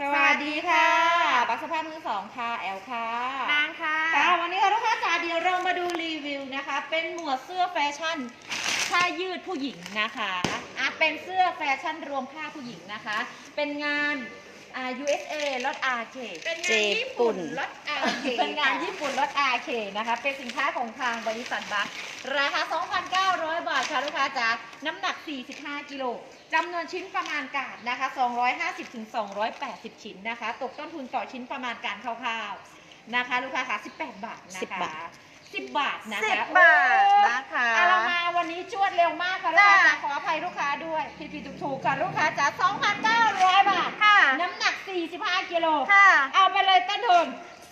สวัสดีค่ะ บักสภาพมือสองค่ะ แอลค่ะนางค่ะค่ะวันนี้ค่ะลูกค้าจ๋าเดี๋ยวเรามาดูรีวิวนะคะ เป็นหมวดเสื้อแฟชั่นผ้ายืดผู้หญิงนะคะอะเป็นเสื้อแฟชั่นรวมผ้าผู้หญิงนะคะ เป็นงาน อ่า USA รถ RK เป็นงานเจญี่ปุ่ปุ่นนรถอาเคเป็นงานญี่ปุ่นรถ RK นะคะ เป็นสินค้าของทางบริษัทบัคราคา 2,900 บาทค่ะลูกค้าจ๋าน้ำหนัก 45 กิโลจำนวนชิ้นประมาณการนะคะ 250ถึง280 ชิ้นนะคะ ตกต้นทุนต่อชิ้นประมาณการคร่าวๆนะคะ ลูกค้าค่ะ18 บาทนะคะ 10 บาท10 บาทนะคะสิบบาทนะคะเอาเรามาวันนี้จวดเร็วมากค่ะลูกค้าจ้ะจ๋าขออภัยลูกค้าด้วยผิดๆถูกๆค่ะลูกค้าจ๋า2,900 บาทค่ะ น้ำหนัก 45กิโลค่ะ เอาไปเลยต้นทุน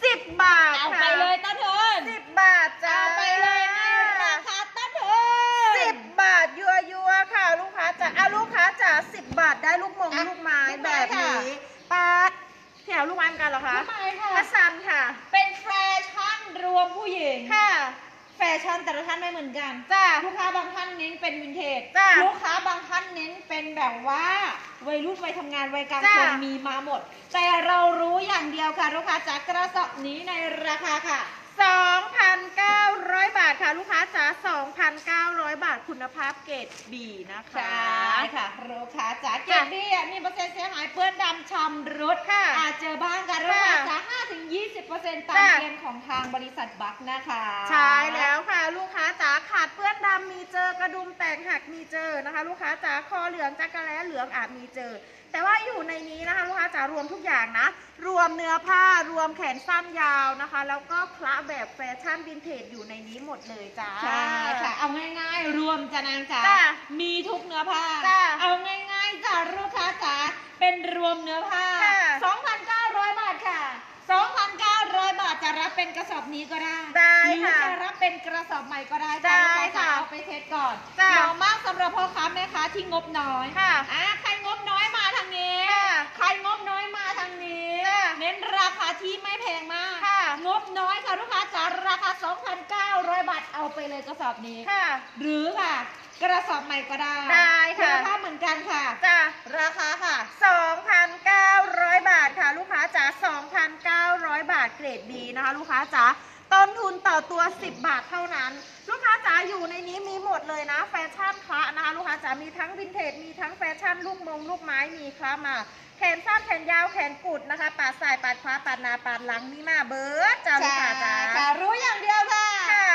สิบบาทเอาค่ะไปเลยต้นทุนสิบบาทจ้าเอาไปเลยในราคาต้นทุนสิบบาทยัวยัวๆค่ะ ลูกค้าจ๋าเอาลูกค้าจ๋าสิบบาทได้ลูกมงอะลูกไม้ลูกแบไม้บค่ะนี้ปาดแถวลูกไม้เหมือนกันเหรอคะทำไมค่ะกระซันค่ะ เป็นแฟชั่นรวมผู้หญิงค่ะแฟชั่นแต่ละท่านไม่เหมือนกันจ้าลูกค้าบางท่านเน้นเป็นวินเทจจ้ะลูกค้าบางท่านเน้นเป็นแบบว่า วัยรุ่นวัยทำงานวัยกลางจ้ะคนมีมาหมด แต่เรารู้อย่างเดียวค่ะลูกค้าจากกระสอบนี้ในราคาค่ะ 2,900 บาทค่ะ ลูกค้าจ๋า2,900 บาทคุณภาพ เกรด B นะคะ ใช่ค่ะลูกค้าจ๋าเก็บดีอะมีเปอร์เซ็นต์เสียหายเปื้อนดำชำรุดค่ะอาจเจอบ้างกันลูกค้าจ๋า5ถึง20เปอร์เซ็นต์ตามจ้ะเกณฑ์ของทางบริษัทบัคนะคะ ใช่แล้วค่ะ ลูกค้าจ๋าขาดเปื้อนดำมีเจอกระดุมแต่งหักมีเจอนะคะ ลูกค้าจ๋าคอเหลืองจักระแล้เหลืองอาจมีเจอ แต่ว่าอยู่ในนี้นะคะลูกค้าจ๋ารวมทุกอย่างนะ รวมเนื้อผ้ารวมแขนสั้นยาวนะคะ แล้วก็คละแบบแฟชั่นวินเทจอยู่ในนี้หมดเลยจ้าใช่ค่ะเอาง่ายๆ รวมจะนางจ๋าจ้ะมีทุกเนื้อผ้า จ้ะเอาง่ายๆจ้ะลูกค้าจ๋าเป็นรวมเนื้อผ้า ค่ะ 2,900 บาทค่ะ 2,900 บาทจะรับเป็นกระสอบนี้ก็ได้ ได้หรือค่ะ จะรับเป็นกระสอบใหม่ก็ได้ได้ลูกค้าจ๋าค่ะเอาไปเทสก่อนจ้ะ เหมาะมากสำหรับพ่อค้าแม่ค้าที่งบน้อย ค่ะ อะใครงบน้อยมาทางนี้ ค่ะใครงบน้อยมาทางนี้ จ้ะเน้นราคาที่ไม่แพงมากค่ะง บน้อยค่ะลูกค้าจ๋าราคา 2,900 บาทเอาไปเลยกระสอบนี้ ค่ะ หรือค่ะ กระสอบใหม่ก็ได้ได้ค่ะณภาพเหมือนกันค่ะ จ้าราคาค่ะ 2,900 บาทค่ะ ลูกค้าจ๋า2,900 บาทเกรด B นะคะ ลูกค้าจ๋า ต้นทุนต่อตัว 10 บาทเท่านั้น ลูกค้าจ๋าอยู่ในนี้มีหมดเลยนะ แฟชั่นคละนะคะลูกค้าจ๋ามีทั้งวินเทจมีทั้งแฟชั่นลูกมงลูกไม้มีคละมาแขนสั้นแขนยาวแขนกุดนะคะปาดสายปาดขวาปาดหน้าปาดหลังมีมาเบิร์ดจ้าลูกค้าจ๋าค่ะรู้อย่างเดียวค่ะค่ะ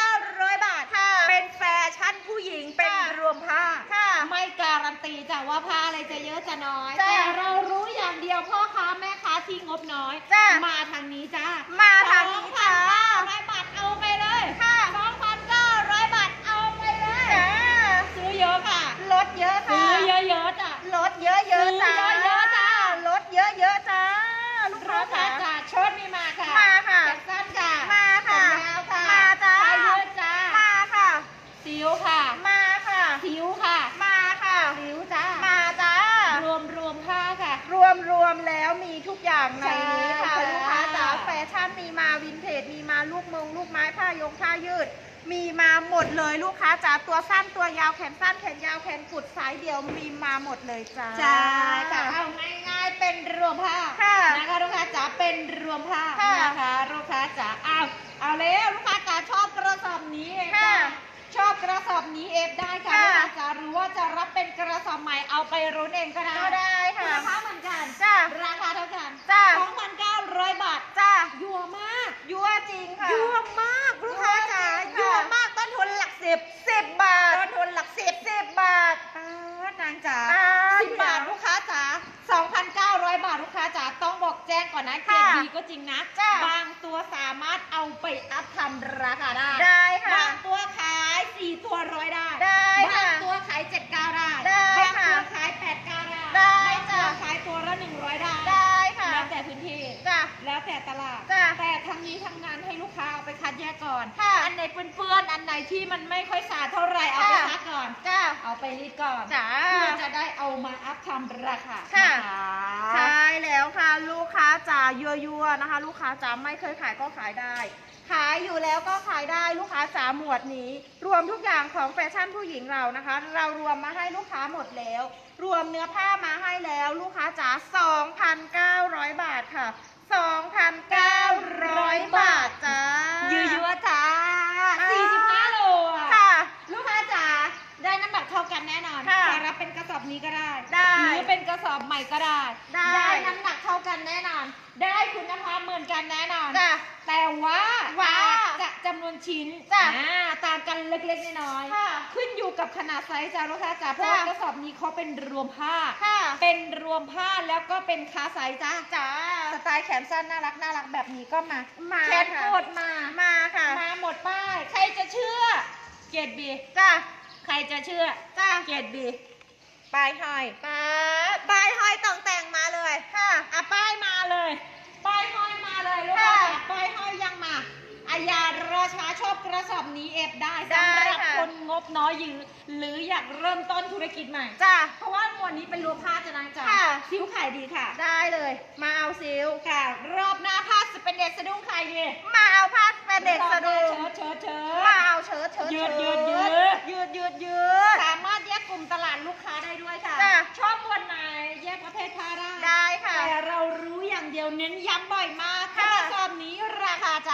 2,900 บาทค่ะ เป็นแฟชั่นผู้หญิงเป็นค่ะรวมผ้าค่ะ ไม่การันตีจ้ะว่าผ้าอะไรจะเยอะจะน้อยจ้ะแต่เรารู้อย่างเดียวพ่อค้าแม่ค้า ที่งบน้อย จ้ะมาทางนี้จ้ามาทางนี้จ้า2,900บาทเอาไปเลยค่ะ2,900บาทเอาไปเลย จ้าซื้อเยอะค่ะ ลดเยอะค่ะ ซื้อเยอะๆจ้ะ ลดเยอะเยอะๆจ้าซื้อเยอะๆจ้า ลดเยอะเยอะๆจ้าลูกค้า ลูกค้าจ๋า จ๋าชดมีมาค่ะ มาค่ะ แขนสั้นค่ะ มาค่ะ แขนยาวค่ะ มาจ้า สายยืดจ้า มาค่ะ สิวค่ะ มาค่ะ สิวค่ะ มาค่ะ สิวจ้า มาจ้าร วมรวมผ้าค่ะ รวมรวมแล้วมีทุกอย่างในนี้ค่ะ ใช่ลูกค้าจ๋าค่ะแฟชั่นมีมาวินเทจมีมาลูกมงลูกไม้ผ้ายงผ้ายืด มีมาหมดเลยลูกค้าจ๋าตัวสั้นตัวยาวแขนสั้นแขนยาวแขนกุดสายเดียวมีมาหมดเลยจ้า ใช่ค่ะเอาง่ายๆเป็นรวมผ้าค่ะนะคะลูกค้าจ๋าเป็นรวมผ้าค่ะนะคะลูกค้าจ๋าเอาเอาแล้วลูกค้าจ๋าชอบกระสอบนี้เอฟค่ะได้ชอบกระสอบนี้เอฟได้ค่ะค่ะ ลูกค้าจ๋าหรือว่าจะรับเป็นกระสอบใหม่เอาไปรุ้นเองก็ได้ก็ได้ค่ะ ราคาเหมือนกัน จ้า ราคาเท่ากัน จ้า 2,900 บาท จ้า ยั่วมาก ยั่วจริงค่ะ ยั่วมากลูกค้าจ๋า ยั่ ยั่ว ว มากต้นทุนหลักสิบ สิบบาท ต้นทุนหลักสิบ สิบบาท ป้านางจ๋า อ่า สิบบาทลูกค้าจ๋า2,900 บาทลูกค้าจ๋าต้องบอก แจ้งก่อนนะเกรค่ะดดีก็จริงนะ จ้ะบางตัวสามารถเอาไปอัพทำราคาได้ได้ค่ะบางตัวขาย 4 ตัวร้อยได้ได้ค่ะบางตัวขาย 7 แล้วแต่ตลาด จ้ะแต่ทั้งนี้ทั้งนั้นให้ลูกค้าเอาไปคัดแยกก่อน ค่ะอันไหนเปื้อนๆ อันไหนที่มันไม่ค่อยสะอาดเท่าไหร่เอาไปค่ะ ซักก่อน จ้า เอาไปรีดก่อนจ้า เพื่อจะได้เอามาอัพทำราคาค่ะนใช่แล้วค่ะ ลูกค้าจ๋ายั่วๆนะคะ ลูกค้าจ๋าไม่เคยขายก็ขายได้ ขายอยู่แล้วก็ขายได้ลูกค้าจ๋าหมวดนี้ รวมทุกอย่างของแฟชั่นผู้หญิงเรานะคะ เรารวมมาให้ลูกค้าหมดแล้ว รวมเนื้อผ้ามาให้แล้ว ลูกค้าจ๋า2,900 บาทค่ะ 2,900 บาทจ้า ยืดยวจ้าอ่า45โลอะค่ะ ลูกค้าจ๋าได้น้ำหนักเท่ากันแน่นอนค่ะจะรับเป็นกระสอบนี้ก็ได้ ได้หรือเป็นกระสอบใหม่ก็ได้ได้ น้ำหนักเท่ากันแน่นอน ได้คุณภาพเหมือนกันแน่นอน จ้ะแต่ว่าว่าจะจำ นวนชิ้นจ้ะอ่าต่างกันเล็กๆน้อยๆค่ะขึ้นอยู่กับขนาดไซส์จ้าลูกค้าจ๋าเพราะจ้ะ ว่ากระสอบนี้เขาเป็นรวมผ้า ค่ะเป็นรวมผ้าแล้วก็เป็นคาไซส์จ้าจ้าสไตล์แขนสั้นน่ารักน่ารักแบบนี้ก็มามาแขนค่ะโกดมา มาค่ะมาหมดป้าย ใครจะเชื่อ เกรดบี จ้าใครจะเชื่อ จ้าเกรดบีป้ายห้อยป๊าบป้ายห้อยต้องแต่งมาเลยค่ะ อะป้ายมาเลย ป้ายห้อยมาเลยลูกค่ะค้าป้ายห้อยยังมาอายาราชาชอบกระสอบนี้เอฟได้ได้สำหรับค่ะ คนงบน้อยยือหรืออยากเริ่มต้นธุรกิจใหม่ จ้า เพราะว่าหมวดนี้เป็นรวมผ้าจะนางจ๋าค่ะ ซิ้วขายดีค่ะได้เลย มาเอาซิลค่ะ รอบหน้าผ้าสเปนเดสสะดุ้งขายดีมาเอาผ้าเป็นเด็กสะดุงเชิดเชิดเชิมาด เอาเชิ้ตเชิ้ตยืดเชิ้ตยืด ยืดยืดยืด สามารถแยกกลุ่มตลาดลูกค้าได้ด้วยค่ะ จ้ะ ชอบหมวดไหนแยกประเภทผ้าได้ ได้ค่ะ แต่เรารู้อย่างเดียวเน้นย้ำบ่อยมากค่ะ กระสอบนี้ราคาจ้ะ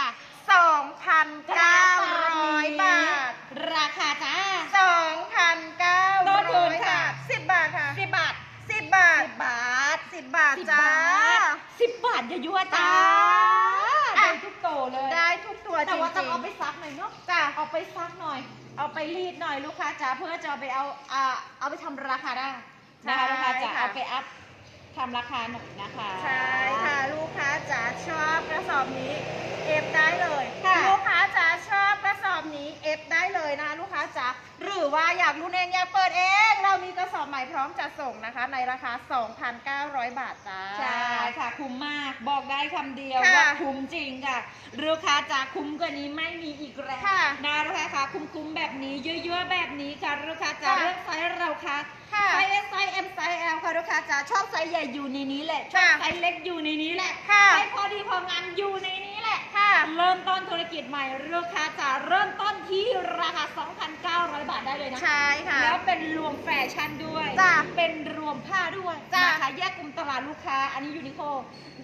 2,900 บาท ราคาจ้า 2,900ต้นทุนค่ะ10บาทค่ะสิบบาท10บาทสิบบาท10บาทสิบจ้าบาทสิบบาทอย่ายั่วจ้าจ้า ได้ทุกโตเลย ได้ทุกตัวจแต่ริงว่าต้องเอาๆไปซักหน่อยเนาะจ้าเอาไปซักหน่อย เอาไปรีดหน่อยลูกค้าจ๋าเพื่อจะเอาไปเอาอ่าเอาไปทำราคาได้นะคะลูกค้าจ๋าใช่ค่ะเอาไปอัพ ทำราคาหน่อยนะคะ ใช่ค่ะ ลูกค้าจ๋าชอบกระสอบนี้ เอฟได้เลยค่ะลูกค้าจ๋าชอบกระสอบนี้เอฟได้เลยนะคะลูกค้าจ๋าหรือว่าอยากรู้เองอยากเปิดเอง เรามีกระสอบใหม่พร้อมจะส่งนะคะ ในราคา 2,900 บาทจ้าใช่ค่ะคุ้มมากบอกได้คำเดียวค่ะว่าคุ้มจริงค่ะลูกค้าจ๋าคุ้มกว่านี้ไม่มีอีกแล้วค่ะนะลูกค้าค่ะคุ้มๆแบบนี้เยอะๆแบบนี้ค่ะลูกค้าจ๋าค่ะเลือกไซส์เราค่ะ ค่ะไซส์ S ไซส์ M ไซส์ L ค่ะลูกค้าจ๋าชอบไซส์ใหญ่อยู่ในนี้แหละชอบค่ะไซส์เล็กอยู่ในนี้แหละค่ะไซส์พอดีพองามอยู่ในนี้แหละค่ะ เริ่มต้นธุรกิจใหม่ลูกค้าจ๋าเริ่มต้นที่ราคา 2,900 บาทได้เลยนะใช่ค่ะแล้วเป็นรวมแฟชั่นด้วยจ้ะเป็นรวมผ้าด้วยจ้ะ นะคะ แยกกลุ่มตลาดลูกค้า อันนี้ยูนิโค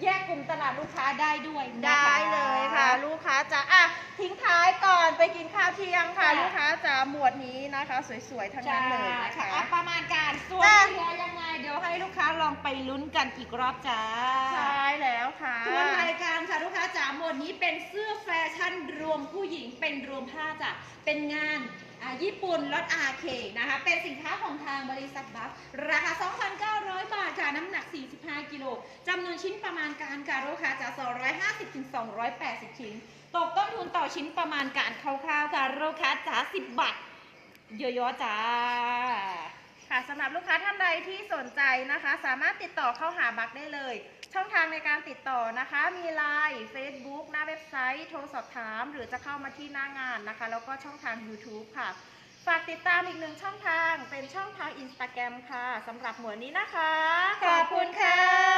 แยกกลุ่มตลาดลูกค้าได้ด้วยนะคะได้เลยค่ะ ลูกค้าจ๋าอะทิ้งท้ายก่อนไปกินข้าวเที่ยงค่ะค่ะลูกค้าจ๋าหมวดนี้นะคะ สวยๆทั้งใช่นั้นเลยนะค่ะคะอะประมาณการส่วนจ้ะเหลือยังไงเดี๋ยวให้ลูกค้าลองไปลุ้นกันอีกรอบจ้าใช่แล้วค่ะทวนรายการค่ะลูกค้าจ๋าหมวดนี้เป็นเสื้อแฟชั่นรวมผู้หญิงเป็นรวมผ้าจ้ะเป็นงานอ่าญี่ปุ่นลดอาเคนะคะ เป็นสินค้าของทางบริษัทบัฟราคา 2,900 บาท 5 กิโลจำนวนชิ้นประมาณการค่ะลูกค้าจ๋า250ถึง280 ชิ้น ตกต้นทุนต่อชิ้นประมาณการคร่าวๆค่ะลูกค้าจ๋า10 บาทเยอะๆจ้าค่ะสำหรับลูกค้าท่านใดที่สนใจนะคะ สามารถติดต่อเข้าหาบักได้เลย ช่องทางในการติดต่อนะคะ มี Line Facebook หน้าเว็บไซต์ โทรสอบถาม หรือจะเข้ามาที่หน้างานนะคะ แล้วก็ช่องทาง YouTube ค่ะ ฝากติดตามอีกหนึ่งช่องทางเป็นช่องทางอินสตาแกรมค่ะสำหรับหมวดนี้นะคะ ขอบคุณค่ะ